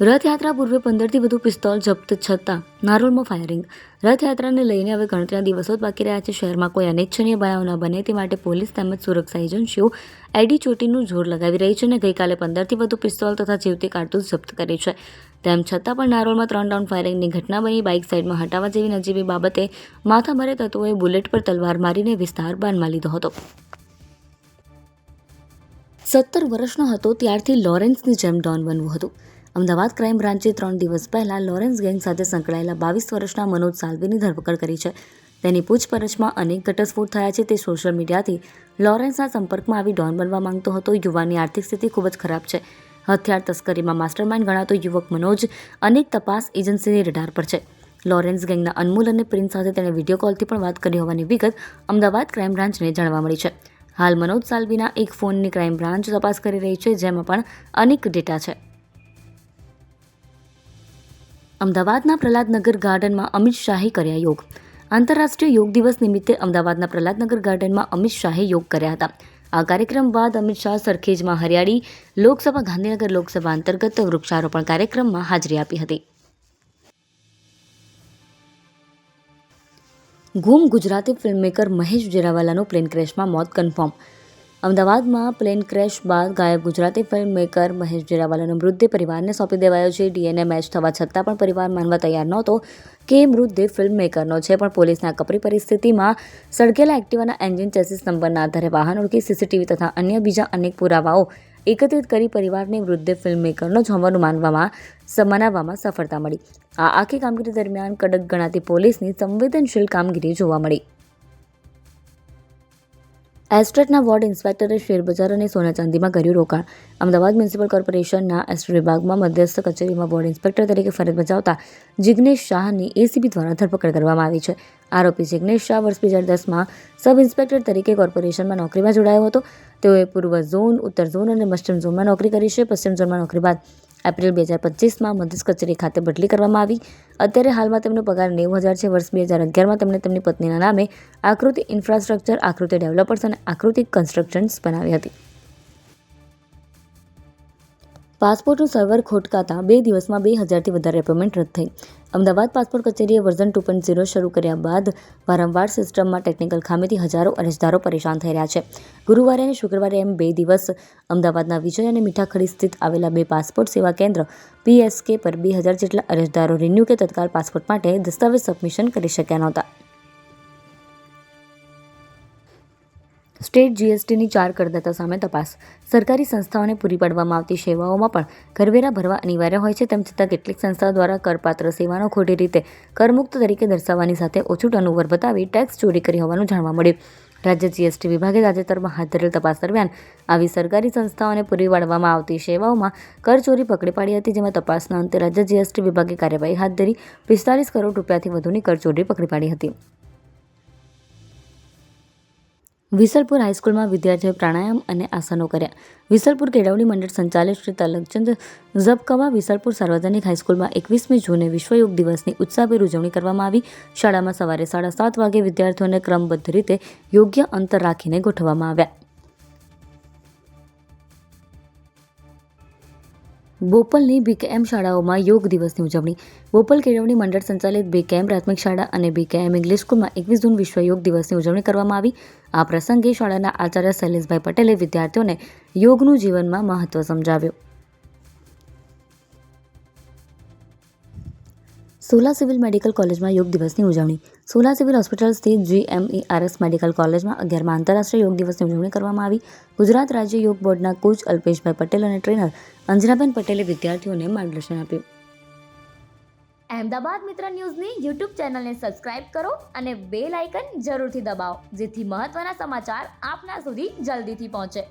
રથયાત્રા પૂર્વે પંદરથી વધુ પિસ્તોલ જપ્ત છતાં નારોલમાં ફાયરિંગ રથયાત્રાને લઈને હવે ગણતરીના દિવસો બાકી રહ્યા છે. શહેરમાં કોઈ અનિચ્છનીય બનાવ ન બને તે માટે પોલીસ તેમજ સુરક્ષા એજન્સીઓ એડી ચોટીનું જોર લગાવી રહી છે અને ગઈકાલે પંદરથી વધુ પિસ્તોલ તથા જીવતી કારતૂસ જપ્ત કરી છે. તેમ છતાં પણ નારોલમાં ત્રણ રાઉન્ડ ફાયરિંગની ઘટના બની. બાઇક સાઇડમાં હટાવવા જેવી નજીવી બાબતે માથાભારે તત્વોએ બુલેટ પર તલવાર મારીને વિસ્તાર બાનમાં લીધો હતો. સત્તર વર્ષનો હતો ત્યારથી લોરેન્સની જેમ ડોન બનવું હતું. અમદાવાદ ક્રાઇમ બ્રાન્ચે ત્રણ દિવસ પહેલાં લોરેન્સ ગેંગ સાથે સંકળાયેલા બાવીસ વર્ષના મનોજ સાલ્વીની ધરપકડ કરી છે. તેની પૂછપરછમાં અનેક ઘટસ્ફોટ થયા છે તે સોશિયલ મીડિયાથી લોરેન્સના સંપર્કમાં આવી ડોન બનવા માંગતો હતો. યુવાનની આર્થિક સ્થિતિ ખૂબ જ ખરાબ છે. હથિયાર તસ્કરીમાં માસ્ટરમાઇન્ડ ગણાતો યુવક મનોજ અનેક તપાસ એજન્સીની રડાર પર છે. લોરેન્સ ગેંગના અનમોલ અને પ્રિન્સ સાથે તેણે વીડિયો કોલથી પણ વાત કરી હોવાની વિગત અમદાવાદ ક્રાઇમ બ્રાન્ચને જાણવા મળી છે. હાલ મનોજ સાલ્વીના એક ફોનની ક્રાઇમ બ્રાન્ચ તપાસ કરી રહી છે, જેમાં પણ અનેક ડેટા છે. અમદાવાદના પ્રહલાદનગર ગાર્ડનમાં અમિત શાહે કર્યા યોગ. આંતરરાષ્ટ્રીય યોગ દિવસ નિમિત્તે અમદાવાદના પ્રહલાદનગર ગાર્ડનમાં અમિત શાહે યોગ કર્યા હતા. આ કાર્યક્રમ બાદ અમિત શાહ સરખેજમાં હરિયાળી, લોકસભા, ગાંધીનગર લોકસભા અંતર્ગત વૃક્ષારોપણ કાર્યક્રમમાં હાજરી આપી હતી. ગુમ ગુજરાતી ફિલ્મમેકર મહેશ જેરાવાલાનું પ્લેન ક્રેશમાં મોત કન્ફર્મ અમદાવાદમાં પ્લેન ક્રેશ બાદ ગાયબ ગુજરાતી ફિલ્મમેકર મહેશ જેરાવાલાનો મૃતદેહ પરિવારને સોંપી દેવાયો છે. ડીએનએ મેચ થવા છતાં પણ પરિવાર માનવા તૈયાર નહોતો કે મૃતદેહ ફિલ્મ ફિલ્મમેકરનો છે. પણ પોલીસના કપરી પરિસ્થિતિમાં સળગેલા એક્ટિવાના એન્જિન ચેસિસ નંબરના આધારે વાહન ઓળખી સીસીટીવી તથા અન્ય બીજા અનેક પુરાવાઓ એકત્રિત કરી પરિવારને મૃતદેહ ફિલ્મમેકરનો જ હોવાનું માનવામાં મનાવવામાં સફળતા મળી. આ આખી કામગીરી દરમિયાન કડક ગણાતી પોલીસની સંવેદનશીલ કામગીરી જોવા મળી. એસ્ટેટના વોર્ડ ઇન્સ્પેક્ટરે શેરબજાર અને સોના ચાંદીમાં કર્યું રોકાણ. અમદાવાદ મ્યુનિસિપલ કોર્પોરેશનના એસ્ટેટ વિભાગમાં મધ્યસ્થ કચેરીમાં વોર્ડ ઇન્સ્પેક્ટર તરીકે ફરજ બજાવતા જિગ્નેશ શાહની એસીબી દ્વારા ધરપકડ કરવામાં આવી છે. આરોપી જિગ્નેશ શાહ વર્ષ બે હજાર દસમાં સબ ઇન્સ્પેક્ટર તરીકે કોર્પોરેશનમાં નોકરીમાં જોડાયો હતો. તેઓએ પૂર્વ ઝોન, ઉત્તર ઝોન અને પશ્ચિમ ઝોનમાં નોકરી કરી છે. પશ્ચિમ ઝોનમાં નોકરી બાદ એપ્રિલ બે હજાર પચીસમાં મધ્યસ્થ કચેરી ખાતે બદલી કરવામાં આવી. અત્યારે હાલમાં તેમનો પગાર નેવું હજાર છે. વર્ષ બે હજાર અગિયારમાં તેમણે તેમની પત્નીના નામે આકૃતિ ઇન્ફ્રાસ્ટ્રક્ચર, આકૃતિ ડેવલપર્સ અને આકૃતિ કન્સ્ટ્રક્શન્સ બનાવી હતી. પાસપોર્ટનું સર્વર ખોટકાતા બે દિવસમાં બે હજારથી વધારે એપોઇન્ટમેન્ટ રદ થઈ. અમદાવાદ પાસપોર્ટ કચેરીએ વર્ઝન ટુ પોઈન્ટ ઝીરો શરૂ કર્યા બાદ વારંવાર સિસ્ટમમાં ટેકનિકલ ખામીથી હજારો અરજદારો પરેશાન થઈ રહ્યા છે. ગુરુવારે અને શુક્રવારે એમ બે દિવસ અમદાવાદના વિજય અને મીઠાખડી સ્થિત આવેલા બે પાસપોર્ટ સેવા કેન્દ્ર પીએસકે પર બે હજાર જેટલા અરજદારો રિન્યૂ કે તત્કાલ પાસપોર્ટ માટે દસ્તાવેજ સબમિશન કરી શક્યા નહોતા. સ્ટેટ જીએસટીની ચાર કરદાતા સામે તપાસ. સરકારી સંસ્થાઓને પૂરી પાડવામાં આવતી સેવાઓમાં પણ કરવેરા ભરવા અનિવાર્ય હોય છે, તેમ છતાં કેટલીક સંસ્થાઓ દ્વારા કરપાત્ર સેવાનો ખોટી રીતે કરમુક્ત તરીકે દર્શાવવાની સાથે ઓછું ટર્નઓવર બતાવી ટેક્સ ચોરી કરી હોવાનું જાણવા મળ્યું. રાજ્ય જીએસટી વિભાગે તાજેતરમાં હાથ ધરેલ તપાસ દરમિયાન આવી સરકારી સંસ્થાઓને પૂરી પાડવામાં આવતી સેવાઓમાં કરચોરી પકડી પાડી હતી, જેમાં તપાસના અંતે રાજ્ય જીએસટી વિભાગે કાર્યવાહી હાથ ધરી પિસ્તાલીસ કરોડ રૂપિયાથી વધુની કરચોરી પકડી પાડી હતી. વિસલપુર હાઈસ્કૂલમાં વિદ્યાર્થીઓએ પ્રાણાયામ અને આસનો કર્યા. વિસલપુર કેળવણી મંડળ સંચાલિત શ્રી તલકચંદ ઝબકવા વિસલપુર સાર્વજનિક હાઈસ્કૂલમાં એકવીસમી જૂને વિશ્વ યોગ દિવસની ઉત્સાહભેર ઉજવણી કરવામાં આવી. શાળામાં સવારે સાડા સાત વાગે વિદ્યાર્થીઓને ક્રમબદ્ધ રીતે યોગ્ય અંતર રાખીને ગોઠવવામાં આવ્યા. બોપલની બી કેમ શાળાઓમાં યોગ દિવસની ઉજવણી. બોપલ કેળવણી મંડળ સંચાલિત બી કેમ પ્રાથમિક શાળા અને બી કેમ ઇંગ્લિશ સ્કૂલમાં એકવીસ જૂન વિશ્વ યોગ દિવસની ઉજવણી કરવામાં આવી. આ પ્રસંગે શાળાના આચાર્ય શૈલેષભાઈ પટેલે વિદ્યાર્થીઓને યોગનું જીવનમાં મહત્વ સમજાવ્યું. સોલા સિવિલ મેડિકલ કોલેજમાં યોગ દિવસની ઉજવણી. સોલા સિવિલ હોસ્પિટલ સ્થિત જીએમઈઆરએસ મેડિકલ કોલેજમાં અગિયારમાં આંતરરાષ્ટ્રીય યોગ દિવસની ઉજવણી કરવામાં આવી. ગુજરાત રાજ્ય યોગ બોર્ડના કોચ અલ્પેશભાઈ પટેલ અને ટ્રેનર અંજનાબેન પટેલે વિદ્યાર્થીઓને માર્ગદર્શન આપ્યું. અહેમદાબાદ મિત્ર ન્યૂઝની યુટ્યુબ ચેનલને સબસ્ક્રાઇબ કરો અને બેલ આઇકન જરૂરથી દબાવો, જેથી મહત્વના સમાચાર આપના સુધી જલ્દીથી પહોંચે.